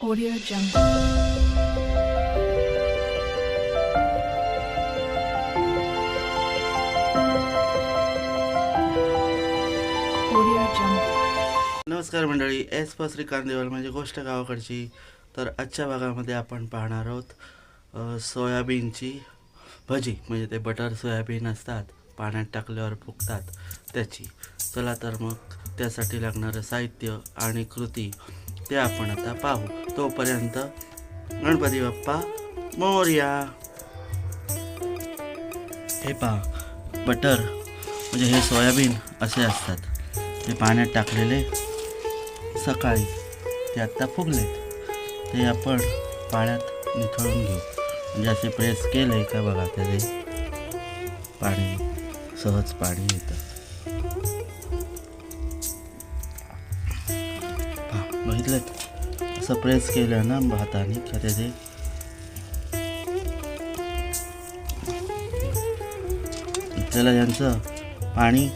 Audio Jungle. Audio Jungle. नमस्कार मंडळी S प श्रीकांत देवल म्हणजे गोष्ट गावाकडची तर आजच्या भागामध्ये आपण पाहणार आहोत अ, सोयाबीनची भजी म्हणजे ते बटर सोयाबीन असतात पाण्यात टाकल्यावर फुगतात त्याची चला तर मग त्यासाठी लागणारं साहित्य आणि कृती ते आपण आता पाहू. तोपर्यंत गणपती बाप्पा मोर्या. हे पहा बटर म्हणजे हे सोयाबीन असे असतात. ते पाण्यात टाकलेले सकाळी. ते आत्ता फुगलेत ते आपण पाण्यात निथळून घेऊ. म्हणजे असे प्रेस केले का बघा त्याचे पाणी सहज पाणी येतं. सांगितलं. असं प्रेस केलं ना हाताने का त्याचे त्याला यांचं पाणी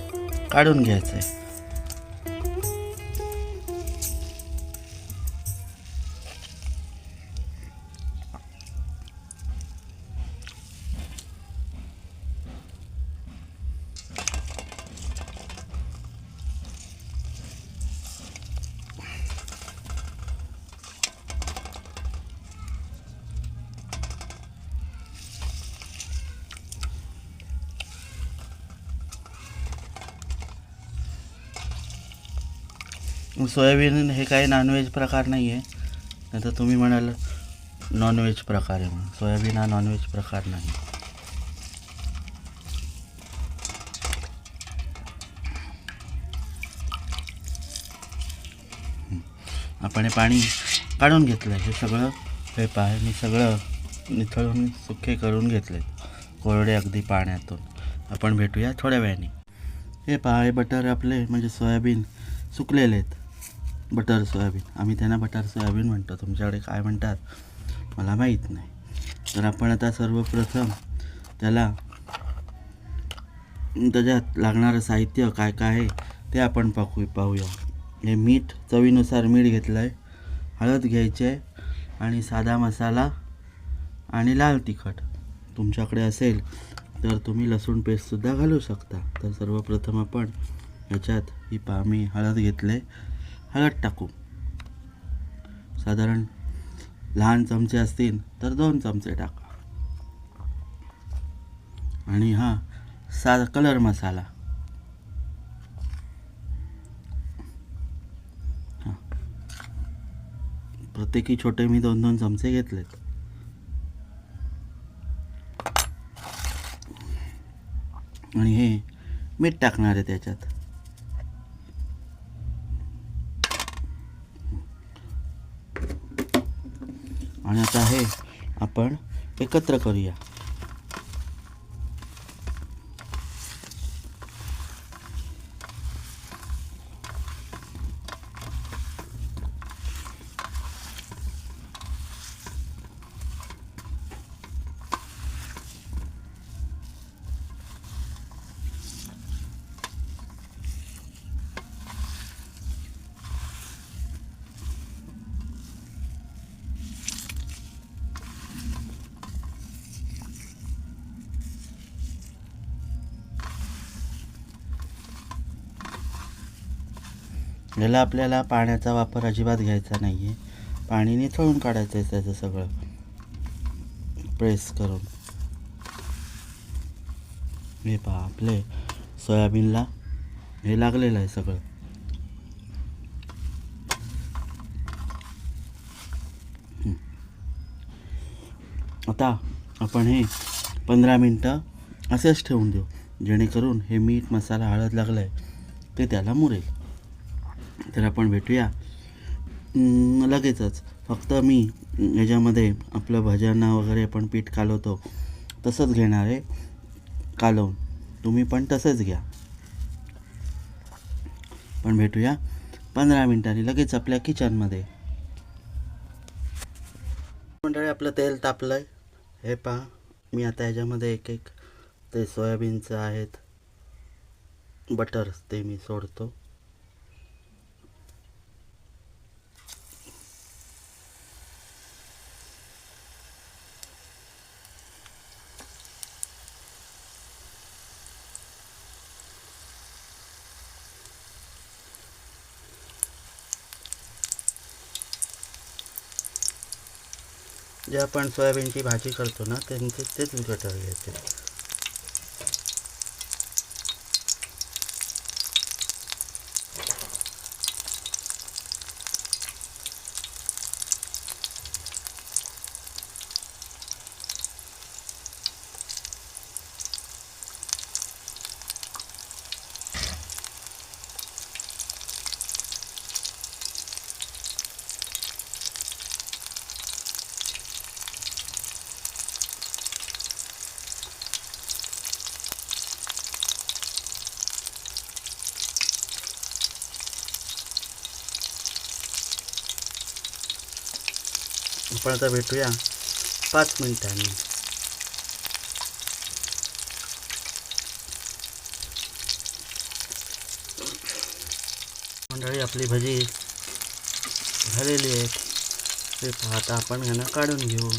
काढून घ्यायचं आहे सोयाबीन हे काही नॉनव्हेज प्रकार नाही आहे. नाही तर तुम्ही म्हणाल नॉनव्हेज प्रकार आहे म्हणून. सोयाबीन हा नॉनव्हेज प्रकार नाही. आपण हे पाणी काढून घेतलं हे सगळं हे पहा मी सगळं निथळून सुखे करून घेतले कोरडे अगदी पाण्यातून. आपण भेटूया थोड्या वेळाने. हे पहा हे बटर आपले म्हणजे सोयाबीन सुकलेले आहेत. Butter soybean. आम्ही त्यांना बटर सोयाबीन म्हणतो. तुमच्याकडे काय म्हणतात? मला माहीत नाही. तर आपण आता सर्वप्रथम त्याला त्याच्यात लागणारं साहित्य काय काय आहे ते आपण पाहू पाहूया. हे मीठ चवीनुसार मीठ घेतलं आहे हळद घ्यायची आहे आणि साधा मसाला आणि लाल तिखट. तुमच्याकडे असेल तर तुम्ही लसूण पेस्टसुद्धा घालू शकता. तर सर्वप्रथम आपण ह्याच्यात ही पा मी हळद घेतले हळद टाकू. साधारण लहान चमचे असतील तर दोन चमचे टाका. आणि हा सा कलर मसाला. प्रत्येकी छोटे मी दोन दोन चमचे घेतलेत. आणि हे मीठ टाकणार आहे त्याच्यात. आणि आता हे आपण एकत्र करूया. याला आपल्याला पाण्याचा वापर अजिबात घ्यायचा नाही आहे पाणी निथळून काढायचं आहे त्याचं सगळं. प्रेस करून. हे पहा आपले सोयाबीनला हे लागलेलं आहे सगळं. आता आपण हे पंधरा मिनटं असेच ठेवून देऊ. जेणेकरून हे मीठ मसाला हळद लागलं आहे ते त्याला मुरेल. तर आपण भेटूया. लगेचच. फक्त मी याच्यामध्ये आपलं भज्यांना वगैरे आपण पीठ कालवतो. तसंच घेणार आहे. कालवून. तुम्ही पण तसंच घ्या. पण भेटूया. पंधरा मिनिटांनी लगेच आपल्या किचनमध्ये. मंडळी आपलं तेल तापलं आहे हे पहा. मी आता याच्यामध्ये एक एक ते सोयाबीनचं आहेत. बटर ते मी सोडतो. जे आपण सोयाबीनची भाजी करतो ना त्यांचे तेच कटर घ्यायचे आपण आता भेटूया. पाच मिनिटांनी. मंडळी आपली भजी झालेली आहे ते पाहता आपण ह्यांना काढून घेऊ.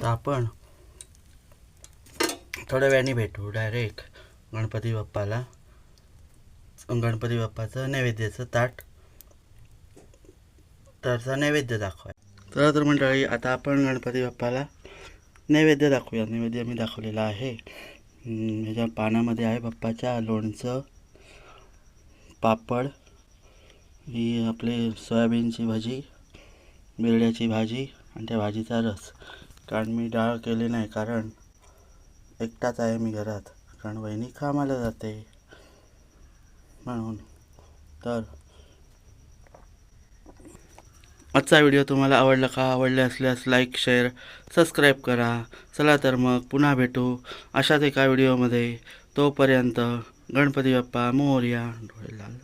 आता आपण थोड्या वेळाने भेटू डायरेक्ट गणपती बाप्पाला. गणपती बाप्पाचं नैवेद्याचं ताट. तरचा नैवेद्य दाखवा चला तर मंडळी आता आपण गणपती बाप्पाला नैवेद्य दाखवूया. नैवेद्य मी दाखवलेला आहे. ह्याच्या पानामध्ये आहे बाप्पाच्या लोणचं पापड ही आपले सोयाबीनची भाजी बिरड्याची भाजी आणि त्या भाजीचा रस. कारण मी डाळ केली नाही कारण एकटाच आहे मी घरात. कारण वहिनी कामाला जाते. म्हणून. तर आजचा व्हिडिओ तुम्हाला आवडला का? आवडले असल्यास लाईक शेअर सबस्क्राईब करा. चला तर मग पुन्हा भेटू अशाच एका व्हिडिओमध्ये. तोपर्यंत गणपती बाप्पा मोर्या डोळे लाल